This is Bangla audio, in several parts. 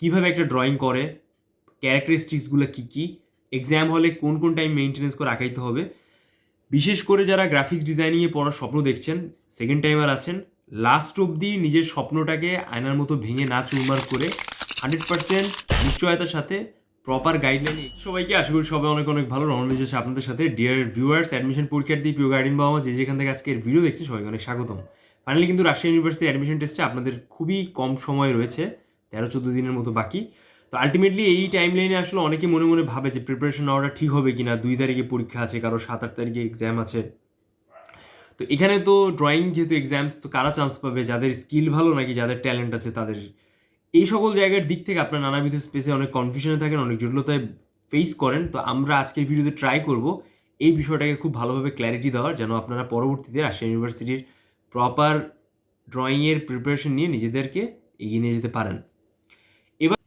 কীভাবে একটা ড্রয়িং করে ক্যারেক্টারিস্টিক্সগুলো কী কী এক্সাম হলে কোন কোন টাইম মেনটেনেন্স করে আঁকাইতে হবে। বিশেষ করে যারা গ্রাফিক্স ডিজাইনিংয়ে পড়ার স্বপ্ন দেখছেন সেকেন্ড টাইমার আছেন লাস্ট অবধি নিজের স্বপ্নটাকে আয়নার মতো ভেঙে না চুরমার করে হান্ড্রেড পার্সেন্ট নিশ্চয়তার সাথে প্রপার গাইডলাইন সবাইকে আশা করি সবাই অনেক অনেক ভালো। রহমান বিজয় আপনাদের সাথে। ডিয়ার ভিউয়ার্স অ্যাডমিশন পরীক্ষার্থী প্রিয় গার্ডিয়ান বাবা যে যেখান থেকে আজকের ভিডিও দেখছে, সবাইকে অনেক স্বাগতম। ফাইনালি কিন্তু রাজশাহী ইউনিভার্সিটি অ্যাডমিশন টেস্টে আপনাদের খুবই কম সময় রয়েছে। তেরো চোদ্দ দিনের মতো বাকি। তো আলটিমেটলি এই টাইম লাইনে আসলে অনেকে মনে মনে ভাবে যে প্রিপারেশন নেওয়াটা ঠিক হবে কি না দুই তারিখে পরীক্ষা আছে, কারও সাত আট তারিখে এক্সাম আছে। তো এখানে তো ড্রয়িং যেহেতু এক্সাম তো কারা চান্স পাবে? যাদের স্কিল ভালো নাকি যাদের ট্যালেন্ট আছে তাদের? এই সকল জায়গার দিক থেকে আপনার নানাবিধ স্পেসে অনেক কনফিউশনে থাকেন, অনেক জটিলতায় ফেস করেন। তো আমরা আজকের ভিডিওতে ট্রাই করব এই বিষয়টাকে খুব ভালোভাবে ক্ল্যারিটি দেওয়ার, যেন আপনারা পরবর্তীতে রাজশাহী ইউনিভার্সিটির প্রপার ড্রয়িংয়ের প্রিপারেশন নিয়ে নিজেদেরকে এগিয়ে নিয়ে যেতে পারেন।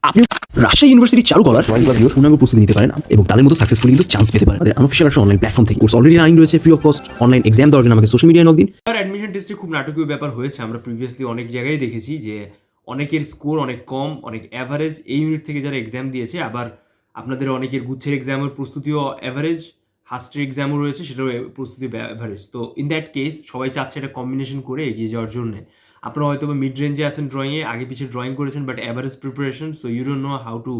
আপনি রাজশাহী ইউনিভার্সিটির চারুকলার ড্রয়িং ক্লাসগুলোর পূর্ণাঙ্গ প্রস্তুতি নিতে পারেন এবং তাদের মতো সাকসেসফুলি কিন্তু চান্স পেতে পারেন। আমাদের আনঅফিসিয়াল একটা অনলাইন প্ল্যাটফর্ম থেকে। কোর্স অলরেডি রানিং রয়েছে free of cost online exam দেওয়ার জন্য আমাকে সোশ্যাল মিডিয়ায় নক দিন। আর অ্যাডমিশন টেস্টে খুব নাটকীয় ব্যাপার হয়েছে। আমরা প্রিভিয়াসলি অনেক জায়গায় দেখেছি যে অনেকের স্কোর অনেক কম অনেক অ্যাভারেজ এই ইউনিট থেকে যারা এক্সাম দিয়েছে আবার আপনাদের অনেকের গুচ্ছের এক্সামের প্রস্তুতিও অ্যাভারেজ হাস্টের এক্সামও রয়েছে সেটাও প্রস্তুতি অ্যাভারেজ তো ইন দ্যাট কেস সবাই চাচ্ছে এটা কম্বিনেশন করে এগিয়ে যাওয়ার জন্য। আপনারা হয়তো বা মিড রেঞ্জে আছেন ড্রয়িংয়ে আগে পিছিয়ে ড্রয়িং করেছেন but average preparation so you don't know how to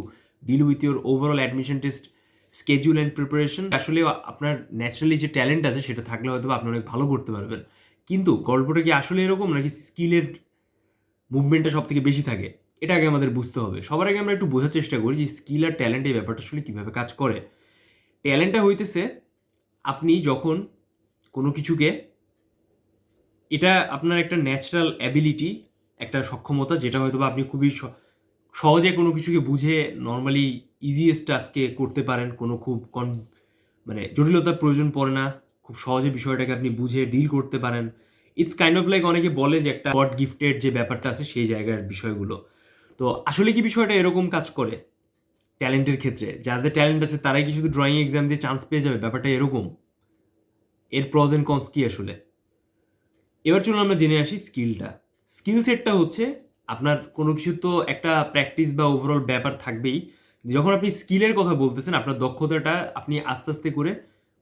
deal with your overall admission test schedule and preparation আসলে আপনার ন্যাচারালি যে ট্যালেন্ট আছে, সেটা থাকলে হয়তো আপনি অনেক ভালো করতে পারবেন। কিন্তু গল্পটা কি আসলে এরকম, নাকি স্কিলের মুভমেন্টটা সব থেকে বেশি থাকে? এটা আগে আমাদের বুঝতে হবে। সবার আগে আমরা একটু বোঝার চেষ্টা করি যে স্কিল আর ট্যালেন্ট এই ব্যাপারটা আসলে কীভাবে কাজ করে। ট্যালেন্টটা হইতেছে, আপনি যখন কোনো কিছুকে এটা আপনার একটা ন্যাচারাল অ্যাবিলিটি একটা সক্ষমতা, যেটা হয়তো বা আপনি খুবই সহজে কোনো কিছুকে বুঝে নর্মালি ইজিয়েস্ট টাস্কে করতে পারেন, কোনো খুব কন মানে জটিলতার প্রয়োজন পড়ে না, খুব সহজে বিষয়টাকে আপনি বুঝে ডিল করতে পারেন। ইটস কাইন্ড অফ লাইক অনেকে বলে যে একটা গড গিফটেড যে ব্যাপারটা আছে, সেই জায়গার বিষয়গুলো। তো আসলে কি বিষয়টা এরকম কাজ করে ট্যালেন্টের ক্ষেত্রে? যাদের ট্যালেন্ট আছে, তারাই কি শুধু ড্রয়িং এক্সাম দিয়ে চান্স পেয়ে যাবে? ব্যাপারটা এরকম? এর প্রজ অ্যান্ড কনস কি আসলে? এবার চলুন আমরা জেনে আসি স্কিলটা। স্কিল সেটটা হচ্ছে আপনার কোনো কিছু তো একটা প্র্যাকটিস বা ওভারঅল ব্যাপার থাকবেই। যখন আপনি স্কিলের কথা বলতেছেন, আপনার দক্ষতাটা আপনি আস্তে আস্তে করে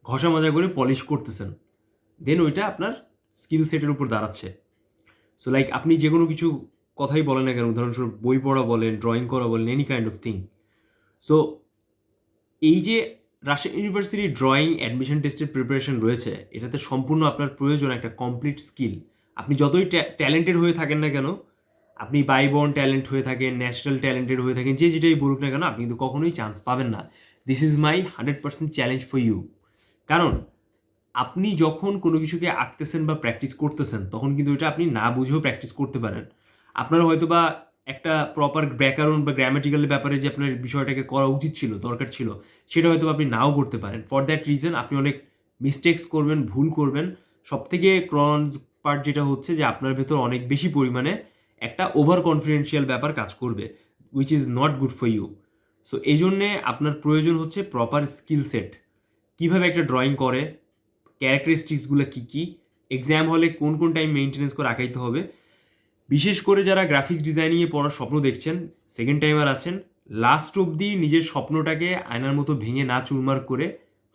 ঘষা মাজা করে পলিশ করতেছেন। দেন ওইটা আপনার স্কিল সেটের উপর দাঁড়াচ্ছে। সো লাইক আপনি যে কোনো কিছু কথাই বলেন না কেন, উদাহরণস্বরূপ বই পড়া বলেন ড্রয়িং করা বলেন any kind of thing so এই যে রাজশাহী ইউনিভার্সিটি ড্রয়িং অ্যাডমিশন টেস্টের প্রিপারেশন রয়েছে। এটাতে সম্পূর্ণ আপনার প্রয়োজন একটা কমপ্লিট স্কিল আপনি যতই ট্যালেন্টেড হয়ে থাকেন না কেন, আপনি বাইবর্ন ট্যালেন্ট হয়ে থাকেন ন্যাশনাল ট্যালেন্টেড হয়ে থাকেন, যে যেটাই বলুক না কেন, আপনি কিন্তু কখনোই চান্স পাবেন না। This is my hundred percent challenge for you কারণ, আপনি যখন কোনো কিছুকে আঁকতেছেন বা প্র্যাকটিস করতেছেন, তখন কিন্তু এটা আপনি না বুঝেও প্র্যাকটিস করতে পারেন। আপনার হয়তো বা একটা প্রপার ব্যাকরণ বা গ্রামাটিক্যাল ব্যাপারে যে আপনার বিষয়টাকে করা উচিত ছিল, দরকার ছিল, সেটা হয়তো আপনি নাও করতে পারেন। ফর দ্যাট রিজন আপনি অনেক মিস্টেক্স করবেন, ভুল করবেন। সব থেকে ক্রনস পার্ট যেটা হচ্ছে যে আপনার ভেতর অনেক বেশি পরিমাণে একটা ওভার কনফিডেন্সিয়াল ব্যাপার কাজ করবে which is not good for you so এই জন্যে আপনার প্রয়োজন হচ্ছে প্রপার স্কিল সেট কীভাবে একটা ড্রয়িং করে ক্যারেক্টারিস্টিক্সগুলো কী কী এক্সাম হলে কোন কোন টাইম মেনটেনেন্স করে আঁকাইতে হবে বিশেষ করে যারা গ্রাফিক্স ডিজাইনিংয়ে পড়ার স্বপ্ন দেখছেন সেকেন্ড টাইমার আছেন লাস্ট অবধি নিজের স্বপ্নটাকে আয়নার মতো ভেঙে না চুরমার করে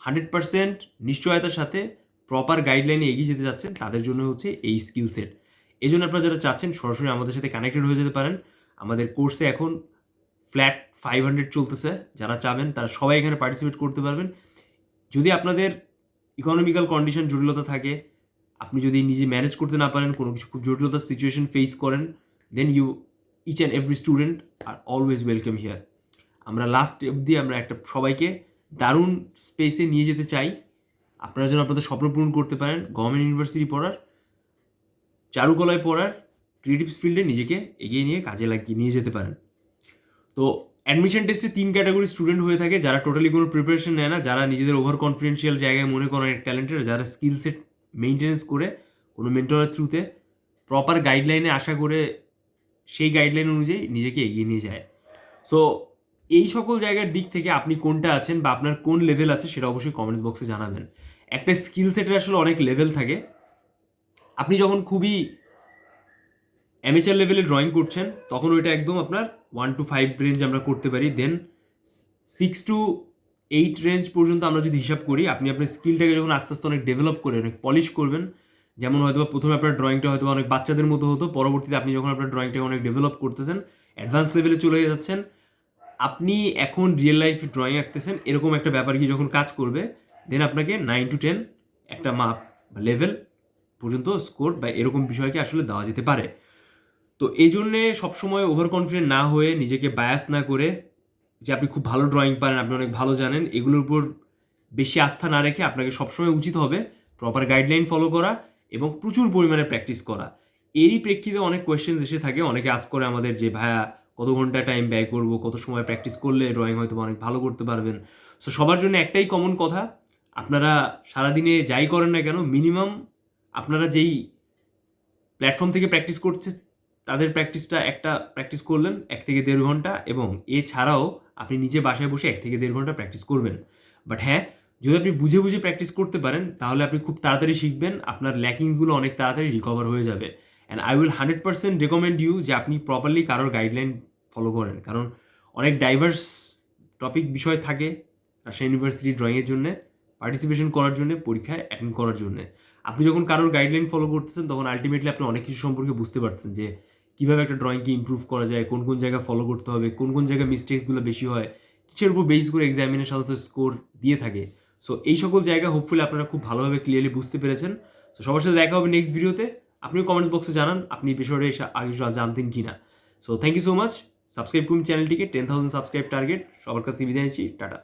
হান্ড্রেড পার্সেন্ট নিশ্চয়তার সাথে প্রপার গাইডলাইনে এগিয়ে যেতে চাচ্ছেন, তাদের জন্য হচ্ছে এই স্কিল সেট এই জন্য আপনারা যারা চাচ্ছেন, সরাসরি আমাদের সাথে কানেক্টেড হয়ে যেতে পারেন। আমাদের কোর্সে এখন ফ্ল্যাট ফাইভ হান্ড্রেড চলতেছে, যারা চাবেন তারা সবাই এখানে পার্টিসিপেট করতে পারবেন। যদি আপনাদের ইকোনমিক্যাল কন্ডিশন জটিলতা থাকে আপনি যদি নিজে ম্যানেজ করতে না পারেন, কোনো কিছু খুব জটিলতার সিচুয়েশন ফেস করেন then you each and every student are always welcome here আমরা লাস্ট অবধি আমরা একটা সবাইকে দারুণ স্পেসে নিয়ে যেতে চাই। আপনারা যেন আপনাদের স্বপ্ন পূরণ করতে পারেন গভর্নমেন্ট ইউনিভার্সিটি পড়ার, চারুকলায় পড়ার ক্রিয়েটিভ ফিল্ডে নিজেকে এগিয়ে নিয়ে কাজে লাগিয়ে নিয়ে যেতে পারেন। তো অ্যাডমিশন টেস্টে তিন ক্যাটাগরি স্টুডেন্ট হয়ে থাকে, যারা টোটালি কোনো প্রিপারেশন নেয় না, যারা নিজেদের ওভার কনফিডেন্সিয়াল জায়গায় মনে করেন ট্যালেন্টেড যারা স্কিল সেট মেনটেনেন্স করে, কোনো মেন্টরের থ্রুতে প্রপার গাইডলাইনে আশা করে সেই গাইডলাইন অনুযায়ী নিজেকে এগিয়ে নিয়ে যায়। সো এই সকল জায়গার দিক থেকে আপনি কোনটা আছেন বা আপনার কোন লেভেল আছে সেটা অবশ্যই কমেন্টস বক্সে জানাবেন। একটা স্কিল সেটের আসলে অনেক লেভেল থাকে। আপনি যখন খুবই অ্যামেচার লেভেলে ড্রয়িং করছেন, তখন ওইটা একদম আপনার ওয়ান টু ফাইভ রেঞ্জ আমরা করতে পারি। Then six two eight range পর্যন্ত আমরা যদি হিসাব করি, আপনি আপনার স্কিলটাকে যখন আস্তে আস্তে অনেক ডেভেলপ করে, অনেক পলিশ করবেন, যেমন হয়তো প্রথমে আপনার ড্রয়িংটা হয়তো অনেক বাচ্চাদের মতো হতো, পরবর্তীতে আপনি যখন আপনার ড্রয়িংটাকে অনেক ডেভেলপ করতেছেন অ্যাডভান্স লেভেলে চলে যাচ্ছেন, আপনি এখন রিয়েল লাইফ ড্রয়িং আঁকতেছেন, এরকম একটা ব্যাপার কি যখন কাজ করবে দেন আপনাকে নাইন টু টেন একটা মাপ লেভেল পর্যন্ত স্কোর বা এরকম বিষয়কে আসলে দেওয়া যেতে পারে। তো এই জন্যে সবসময় ওভার কনফিডেন্ট না হয়ে নিজেকে বায়াস না করে যে আপনি খুব ভালো ড্রয়িং পারেন, আপনি অনেক ভালো জানেন, এগুলোর উপর বেশি আস্থা না রেখে আপনাকে সবসময় উচিত হবে প্রপার গাইডলাইন ফলো করা এবং প্রচুর পরিমাণে প্র্যাকটিস করা। এরই প্রেক্ষিতে অনেক কোয়েশ্চেন্স এসে থাকে, অনেকে আস করে আমাদের যে, ভাইয়া, কত ঘণ্টা টাইম ব্যয় করব? কত সময় প্র্যাকটিস করলে ড্রয়িং হয়তো অনেক ভালো করতে পারবেন? সো সবার জন্য একটাই কমন কথা, আপনারা সারাদিনে যাই করেন না কেন মিনিমাম আপনারা যেই প্ল্যাটফর্ম থেকে প্র্যাকটিস করছে, তাদের প্র্যাকটিসটা একটা প্র্যাকটিস করলেন, এক থেকে দেড় ঘণ্টা এবং এছাড়াও আপনি নিজে বাসায় বসে এক থেকে দেড় ঘণ্টা প্র্যাকটিস করবেন। বাট হ্যাঁ যদি আপনি বুঝে বুঝে প্র্যাকটিস করতে পারেন, তাহলে আপনি খুব তাড়াতাড়ি শিখবেন, আপনার ল্যাকিংসগুলো অনেক তাড়াতাড়ি রিকভার হয়ে যাবে। And I will hundred percent recommend you যে আপনি প্রপারলি কারোর গাইডলাইন ফলো করেন। কারণ অনেক ডাইভার্স টপিক বিষয় থাকে রাজশাহী ইউনিভার্সিটি ড্রয়িংয়ের জন্য পার্টিসিপেশন করার জন্য, পরীক্ষায় অ্যাটেন্ড করার জন্য। আপনি যখন কারোর গাইডলাইন ফলো করতেছেন, তখন আলটিমেটলি আপনি অনেক কিছু সম্পর্কে বুঝতে পারছেন যে কীভাবে একটা ড্রয়িংকে ইমপ্রুভ করা যায়, কোন কোন জায়গা ফলো করতে হবে, কোন কোন জায়গায় মিস্টেকসগুলো বেশি হয়, কিসের উপর বেস করে এক্সামিনের সাধারণত স্কোর দিয়ে থাকে। সো এই সকল জায়গা হোপফুলি আপনারা খুব ভালোভাবে ক্লিয়ারলি বুঝতে পেরেছেন। তো সবার সাথে দেখা হবে নেক্সট ভিডিওতে আপনি কমেন্টস বক্সে জানান, আপনি বিষয়টা এসে আগে জানতেন কি না so thank you so much subscribe করুন চ্যানেলটিকে টেন থাউজেন্ড সাবস্ক্রাইব টার্গেট সবার কাছে বিদায় নিচ্ছি। টাটা।